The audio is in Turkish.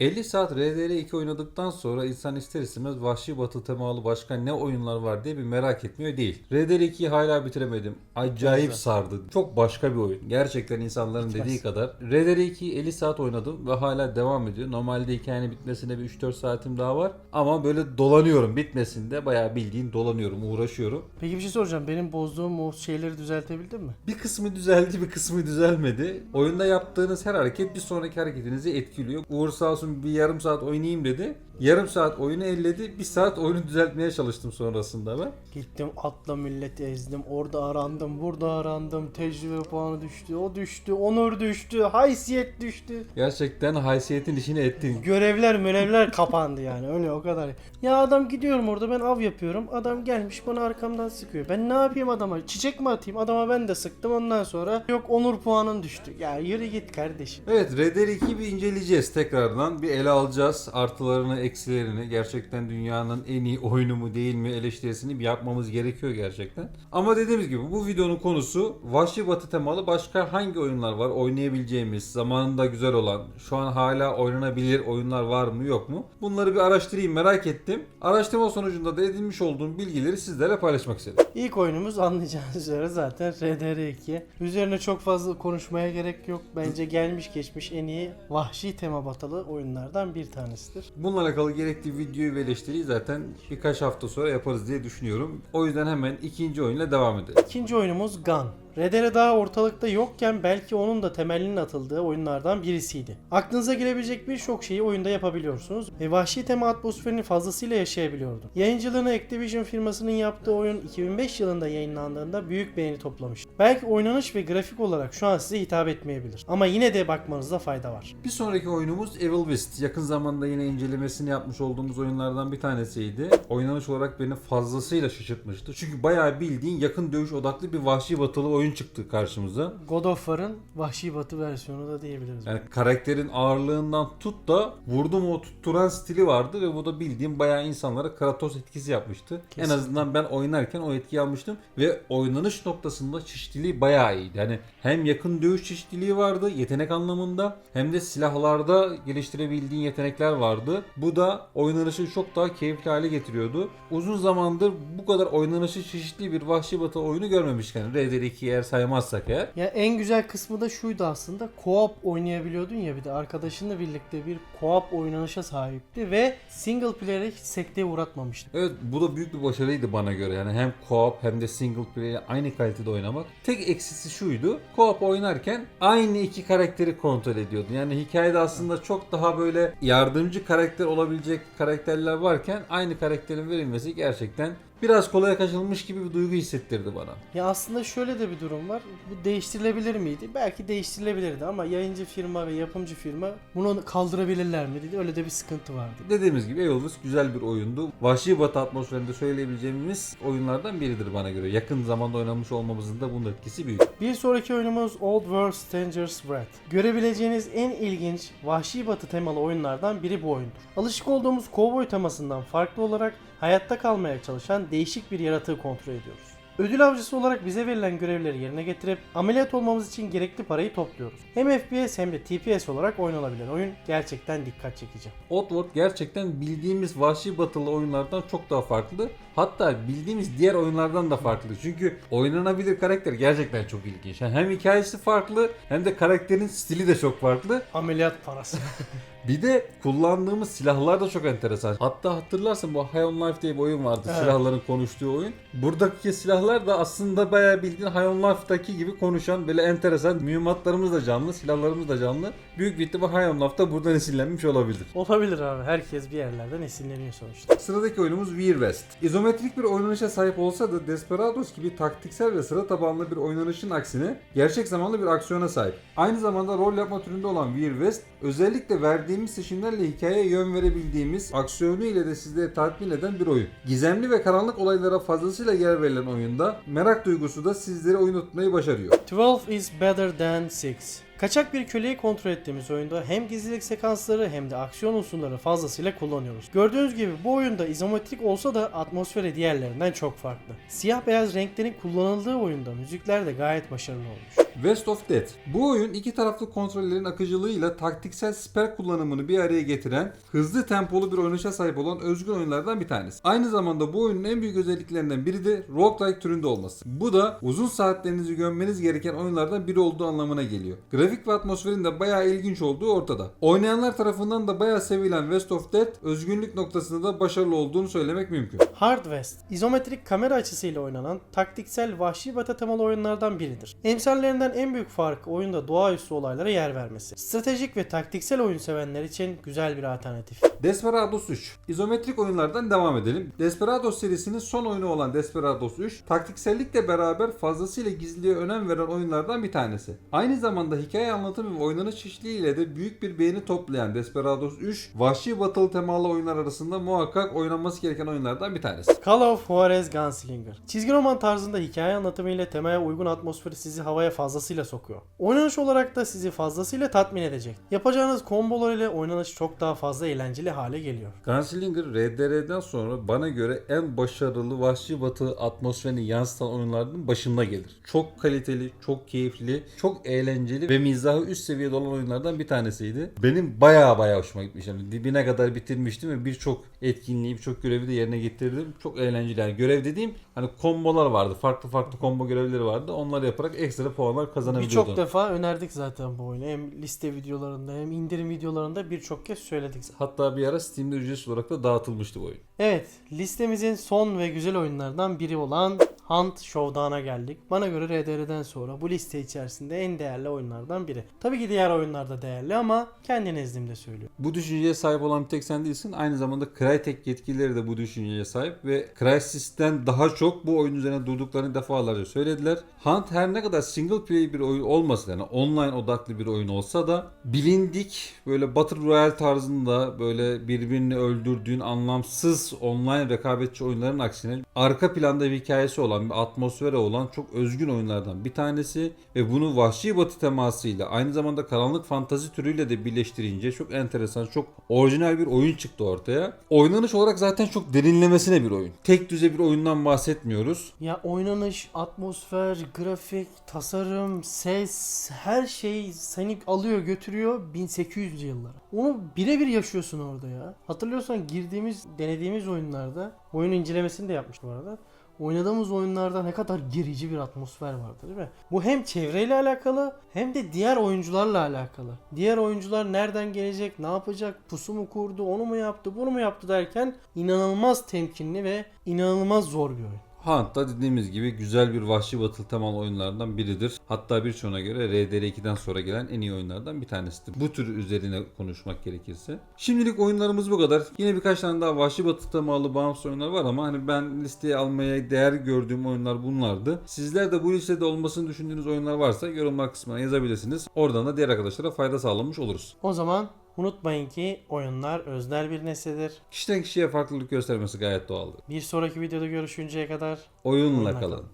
50 saat RDR2 oynadıktan sonra insan ister istemez vahşi batı temalı başka ne oyunlar var diye bir merak etmiyor değil. RDR2'yi hala bitiremedim. Acayip Güzel. sardı. Çok başka bir oyun. Gerçekten insanların Bitmez. dediği kadar. RDR2'yi 50 saat oynadım ve hala devam ediyor. Normalde hikayenin bitmesine bir 3-4 saatim daha var. Ama böyle dolanıyorum bitmesinde. Bayağı bildiğin dolanıyorum, uğraşıyorum. Peki bir şey soracağım. Benim bozduğum o şeyleri düzeltebildin mi? Bir kısmı düzeldi, bir kısmı düzelmedi. Oyunda yaptığınız her hareket bir sonraki hareketinizi etkiliyor. Uğur sağ olsun bir yarım saat oynayayım dedi. Yarım saat oyunu elledi. Bir saat oyunu düzeltmeye çalıştım sonrasında ben. Gittim atla milleti ezdim. Orada arandım, burada arandım. Tecrübe puanı düştü, o düştü, onur düştü, haysiyet düştü. Gerçekten haysiyetin işini ettin. Görevler mölevler kapandı yani öyle o kadar. Ya adam gidiyorum orada ben av yapıyorum. Adam gelmiş bana arkamdan sıkıyor. Ben ne yapayım adama? Çiçek mi atayım? Adama ben de sıktım ondan sonra. Yok onur puanın düştü. Ya yürü git kardeşim. Evet RDR2'yi bir inceleyeceğiz tekrardan. Bir ele alacağız. Artılarını, eksilerini. Gerçekten dünyanın en iyi oyunu mu değil mi eleştirisini bir yapmamız gerekiyor gerçekten. Ama dediğimiz gibi bu videonun konusu Vahşi Batı temalı başka hangi oyunlar var oynayabileceğimiz, zamanında güzel olan, şu an hala oynanabilir oyunlar var mı yok mu? Bunları bir araştırayım merak ettim. Araştırma sonucunda da edinmiş olduğum bilgileri sizlerle paylaşmak istedim. İlk oyunumuz anlayacağınız üzere zaten RDR2. Üzerine çok fazla konuşmaya gerek yok. Bence gelmiş geçmiş en iyi vahşi tema batılı oyunlardan bir tanesidir. Bununla alakalı gerekli videoyu ve eleştiriyi zaten birkaç hafta sonra yaparız diye düşünüyorum. O yüzden hemen ikinci oyunla devam edelim. İkinci oyunumuz Gun. RDR daha ortalıkta yokken belki onun da temelinin atıldığı oyunlardan birisiydi. Aklınıza gelebilecek birçok şeyi oyunda yapabiliyorsunuz ve vahşi tema atmosferini fazlasıyla yaşayabiliyordum. Yayıncılığını Activision firmasının yaptığı oyun 2005 yılında yayınlandığında büyük beğeni toplamış. Belki oynanış ve grafik olarak şu an size hitap etmeyebilir ama yine de bakmanızda fayda var. Bir sonraki oyunumuz Evil West. Yakın zamanda yine incelemesini yapmış olduğumuz oyunlardan bir tanesiydi. Oynanış olarak beni fazlasıyla şaşırtmıştı. Çünkü bayağı bildiğin yakın dövüş odaklı bir vahşi batılı oyun çıktı karşımıza. God of War'ın vahşi batı versiyonu da diyebiliriz. Yani karakterin ağırlığından tut da vurdum o tutturan stili vardı ve bu da bildiğim bayağı insanlara Kratos etkisi yapmıştı. Kesinlikle. En azından ben oynarken o etkiyi almıştım ve oynanış noktasında çeşitliliği bayağı iyiydi. Yani hem yakın dövüş çeşitliliği vardı yetenek anlamında hem de silahlarda geliştirebildiğin yetenekler vardı. Bu da oynanışı çok daha keyifli hale getiriyordu. Uzun zamandır bu kadar oynanışı çeşitli bir vahşi batı oyunu görmemişken RDR2'yi eğer saymazsak eğer. Ya en güzel kısmı da şuydu aslında. Co-op oynayabiliyordun ya bir de arkadaşınla birlikte bir co-op oynanışa sahipti ve single player'e hiç sekteye uğratmamıştı. Evet bu da büyük bir başarıydı bana göre. Yani hem co-op hem de single player aynı kalitede oynamak. Tek eksisi şuydu. Co-op oynarken aynı iki karakteri kontrol ediyordun. Yani hikayede aslında çok daha böyle yardımcı karakter olabilecek karakterler varken aynı karakterin verilmesi gerçekten biraz kolaya kaçılmış gibi bir duygu hissettirdi bana. Ya aslında şöyle de bir durum var. Bu değiştirilebilir miydi? Belki değiştirilebilirdi ama yayıncı firma ve yapımcı firma bunu kaldırabilirler mi dedi. Öyle de bir sıkıntı vardı. Dediğimiz gibi Evil West güzel bir oyundu. Vahşi Batı atmosferinde söyleyebileceğimiz oyunlardan biridir bana göre. Yakın zamanda oynamış olmamızın da bunun etkisi büyük. Bir sonraki oyunumuz Old World Stranger's Wrath. Görebileceğiniz en ilginç vahşi batı temalı oyunlardan biri bu oyundur. Alışık olduğumuz kovboy temasından farklı olarak hayatta kalmaya çalışan değişik bir yaratığı kontrol ediyoruz. Ödül avcısı olarak bize verilen görevleri yerine getirip ameliyat olmamız için gerekli parayı topluyoruz. Hem FPS hem de TPS olarak oynanabilen oyun gerçekten dikkat çekici. Oddworld gerçekten bildiğimiz vahşi batılı oyunlardan çok daha farklı. Hatta bildiğimiz diğer oyunlardan da farklı. Çünkü oynanabilir karakter gerçekten çok ilginç. Yani hem hikayesi farklı hem de karakterin stili de çok farklı. Ameliyat parası. Bir de kullandığımız silahlar da çok enteresan. Hatta hatırlarsın bu High on Life diye bir oyun vardı. Evet. Silahların konuştuğu oyun. Buradaki silahlar da aslında bayağı bildiğin High on Life'daki gibi konuşan böyle enteresan. Mühimmatlarımız da canlı, silahlarımız da canlı. Büyük bir ihtimal High on Life'da buradan esinlenmiş olabilir. Olabilir abi. Herkes bir yerlerden esinleniyor sonuçta. Sıradaki oyunumuz Weird West. İzometrik bir oynanışa sahip olsa da Desperados gibi taktiksel ve sıra tabanlı bir oynanışın aksine gerçek zamanlı bir aksiyona sahip. Aynı zamanda rol yapma türünde olan Weird West özellikle verdiğimiz seçimlerle hikayeye yön verebildiğimiz aksiyonu ile de sizleri tatmin eden bir oyun. Gizemli ve karanlık olaylara fazlasıyla yer verilen oyunda merak duygusu da sizleri oyun başarıyor. 12 is better than 6. Kaçak bir köleyi kontrol ettiğimiz oyunda hem gizlilik sekansları hem de aksiyon unsurları fazlasıyla kullanıyoruz. Gördüğünüz gibi bu oyunda izometrik olsa da atmosferi diğerlerinden çok farklı. Siyah beyaz renklerin kullanıldığı oyunda müzikler de gayet başarılı olmuş. West of Death. Bu oyun iki taraflı kontrollerin akıcılığıyla taktiksel siper kullanımını bir araya getiren, hızlı tempolu bir oynanışa sahip olan özgün oyunlardan bir tanesi. Aynı zamanda bu oyunun en büyük özelliklerinden biri de roguelike türünde olması. Bu da uzun saatlerinizi gömmeniz gereken oyunlardan biri olduğu anlamına geliyor. Grafik ve atmosferin de bayağı ilginç olduğu ortada. Oynayanlar tarafından da bayağı sevilen West of Death, özgünlük noktasında da başarılı olduğunu söylemek mümkün. Hard West, izometrik kamera açısıyla oynanan taktiksel vahşi batı temalı oyunlardan biridir. Emsallerinden en büyük farkı oyunda doğaüstü olaylara yer vermesi. Stratejik ve taktiksel oyun sevenler için güzel bir alternatif. Desperados 3. İzometrik oyunlardan devam edelim. Desperados serisinin son oyunu olan Desperados 3, taktiksellikle beraber fazlasıyla gizliliğe önem veren oyunlardan bir tanesi. Aynı zamanda hikaye anlatımı ve oynanış çeşitliliğiyle de büyük bir beğeni toplayan Desperados 3, vahşi batılı temalı oyunlar arasında muhakkak oynanması gereken oyunlardan bir tanesi. Call of Juarez Gunslinger. Çizgi roman tarzında hikaye anlatımı ile temaya uygun atmosferi sizi havaya fazlasıyla sokuyor. Oynanış olarak da sizi fazlasıyla tatmin edecek. Yapacağınız kombolar ile oynanış çok daha fazla eğlenceli hale geliyor. Gunslinger RDR'den sonra bana göre en başarılı vahşi batı atmosferini yansıtan oyunlardan başında gelir. Çok kaliteli, çok keyifli, çok eğlenceli ve mizahı üst seviyede olan oyunlardan bir tanesiydi. Benim baya baya hoşuma gitmiş. Yani dibine kadar bitirmiştim ve birçok etkinliği, birçok görevi de yerine getirdim. Çok eğlenceli. Yani görev dediğim hani kombolar vardı. Farklı farklı kombo görevleri vardı. Onları yaparak ekstra puanlar kazanabiliyordun. Birçok defa önerdik zaten bu oyunu. Hem liste videolarında hem indirim videolarında birçok kez söyledik. Hatta bir ara Steam'de ücretsiz olarak da dağıtılmıştı bu oyun. Evet, listemizin son ve güzel oyunlardan biri olan Hunt Showdown'a geldik. Bana göre RDR'den sonra bu liste içerisinde en değerli oyunlardan biri. Tabii ki diğer oyunlar da değerli ama kendi nezdimde söylüyorum. Bu düşünceye sahip olan bir tek sen değilsin. Aynı zamanda Crytek yetkilileri de bu düşünceye sahip ve Crysis'ten daha çok bu oyun üzerine durduklarını defalarca söylediler. Hunt her ne kadar single play bir oyun olmasa yani online odaklı bir oyun olsa da bilindik böyle Battle Royale tarzında böyle birbirini öldürdüğün anlamsız online rekabetçi oyunların aksine arka planda bir hikayesi olan bir atmosfere olan çok özgün oyunlardan bir tanesi ve bunu vahşi batı temasıyla aynı zamanda karanlık fantazi türüyle de birleştirince çok enteresan, çok orijinal bir oyun çıktı ortaya. Oynanış olarak zaten çok derinlemesine bir oyun. Tek düze bir oyundan bahsetmiyoruz. Ya oynanış, atmosfer, grafik, tasarım, ses her şey seni alıyor götürüyor 1800 yıllara. Onu birebir yaşıyorsun orada ya. Hatırlıyorsan girdiğimiz, denediğimiz oyunlarda oyun incelemesini de yapmıştım arada. Oynadığımız oyunlarda ne kadar gerici bir atmosfer vardı değil mi? Bu hem çevreyle alakalı hem de diğer oyuncularla alakalı. Diğer oyuncular nereden gelecek, ne yapacak, pusu mu kurdu, onu mu yaptı, bunu mu yaptı derken inanılmaz temkinli ve inanılmaz zor bir oyun. Hunt da dediğimiz gibi güzel bir vahşi batılı temalı oyunlardan biridir. Hatta birçoğuna göre RDR2'den sonra gelen en iyi oyunlardan bir tanesidir. Bu tür üzerine konuşmak gerekirse. Şimdilik oyunlarımız bu kadar. Yine birkaç tane daha vahşi batılı temalı bağımsız oyunlar var ama hani ben listeye almaya değer gördüğüm oyunlar bunlardı. Sizler de bu listede olmasını düşündüğünüz oyunlar varsa yorumlar kısmına yazabilirsiniz. Oradan da diğer arkadaşlara fayda sağlamış oluruz. O zaman unutmayın ki oyunlar öznel bir nesnedir. Kişiden kişiye farklılık göstermesi gayet doğaldır. Bir sonraki videoda görüşünceye kadar Oyunla kalın. kalın.